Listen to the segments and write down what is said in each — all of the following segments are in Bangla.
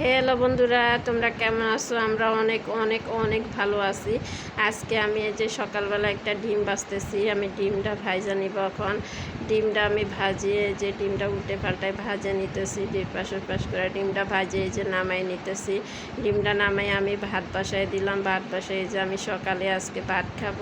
হ্যালো বন্ধুরা, তোমরা কেমন আছো? আমরা অনেক অনেক অনেক ভালো আছি। আজকে আমি এই যে সকালবেলা একটা ডিম বাজতেছি আমি ডিমটা ভাজা নিব এখন। ডিমটা আমি ভাজিয়ে যে ডিমটা উল্টে পাল্টায় ভাজে নিতেছি দুই পাশ পাশ করে ডিমটা ভাজিয়ে যে নামাই নিতেছি। ডিমটা নামাই আমি ভাত বাসায় দিলাম, ভাত বাসায় যে আমি সকালে আজকে ভাত খাব।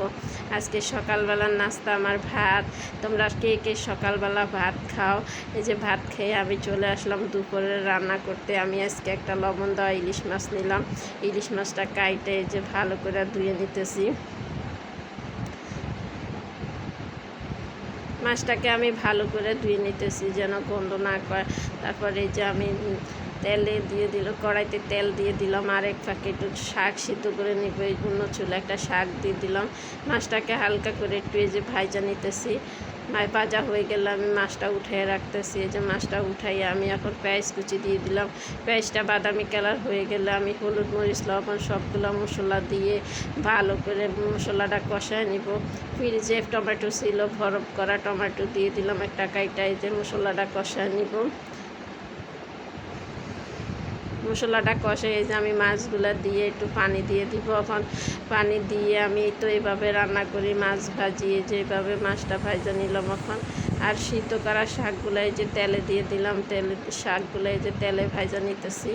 আজকে সকালবেলার নাস্তা আমার ভাত। তোমরা কে কে সকালবেলা ভাত খাও? এই যে ভাত খেয়ে আমি চলে আসলাম দুপুরে রান্না করতে। আমি আজকে একটা লবণ দেওয়া ইলিশ মাছ নিলাম। ইলিশ মাছটা কাইটে যে ভালো করে ধুয়ে নিতেছি। মাছটাকে আমি ভালো করে ধুয়ে নিতেছি যেন গন্ধ না করে তারপরে যে আমি তেলে দিয়ে দিল, কড়াইতে তেল দিয়ে দিলাম, আর এক ফাঁকে একটু শাক সিদ্ধ করে নিব, এই অন্য চুলে একটা শাক দিয়ে দিলাম। মাছটাকে হালকা করে একটু এই যে ভাইজা নিতেছি। মায় ভাজা হয়ে গেলে আমি মাছটা উঠাই রাখতেছি। এই যে মাছটা উঠাই আমি এখন পেঁয়াজ কুচি দিয়ে দিলাম। পেঁয়াজটা বাদামি কালার হয়ে গেলে আমি হলুদ, মরিচ, লবণ সবগুলো মশলা দিয়ে ভালো করে মশলাটা কষায় নিব। ফ্রিজে টমেটো ছিল বরফ করা টমেটো দিয়ে দিলাম একটা কাইটাই যে মশলাটা কষায় নিব। মশলাটা কষে, এই যে আমি মাছগুলো দিয়ে একটু পানি দিয়ে দিব। এখন পানি দিয়ে আমি তো এইভাবে রান্না করি, মাছ ভাজিয়ে যেভাবে মাছটা ভাজা নিলাম এখন। আর সিদ্ধ করা শাকগুলো এই যে তেলে দিয়ে দিলাম, তেলে শাকগুলো এই যে তেলে ভাজা নিতেছি।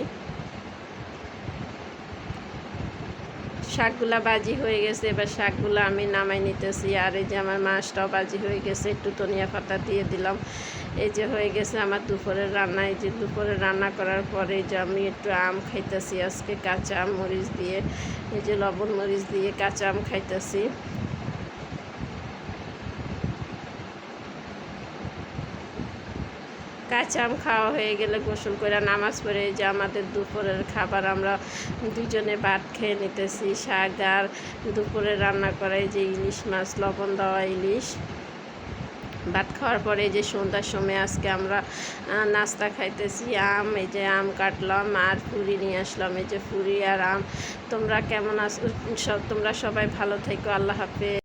শাকগুলা বাজি হয়ে গেছে, এবার শাকগুলো আমি নামাই নিতেছি। আর এই যে আমার মাছটাও বাজি হয়ে গেছে, একটু ধনিয়া পাতা দিয়ে দিলাম। এই যে হয়ে গেছে আমার দুপুরের রান্না। এই যে দুপুরে রান্না করার পরে যে আমি একটু আম খাইতেছি, আজকে কাঁচা আম মরিচ দিয়ে। এই যে লবণ মরিচ দিয়ে কাঁচা আম খাইতেছি। কাঁচা আম খাওয়া হয়ে গেলে গোসল করে নামাজ পড়ে যে আমাদের দুপুরের খাবার আমরা দুজনে ভাত খেয়ে নিতেছি, শাক আর দুপুরে রান্না করাই যে ইলিশ মাছ, লবণ দেওয়া ইলিশ। ভাত খাওয়ার পরে যে সন্ধ্যার সময় আজকে আমরা নাস্তা খাইতেছি, আম, এই যে আম কাটলাম আর ফুরি নিয়ে আসলাম, এই যে ফুরি আর আম। তোমরা কেমন আছো? সব, তোমরা সবাই ভালো থেকো, আল্লাহ হাফেজ।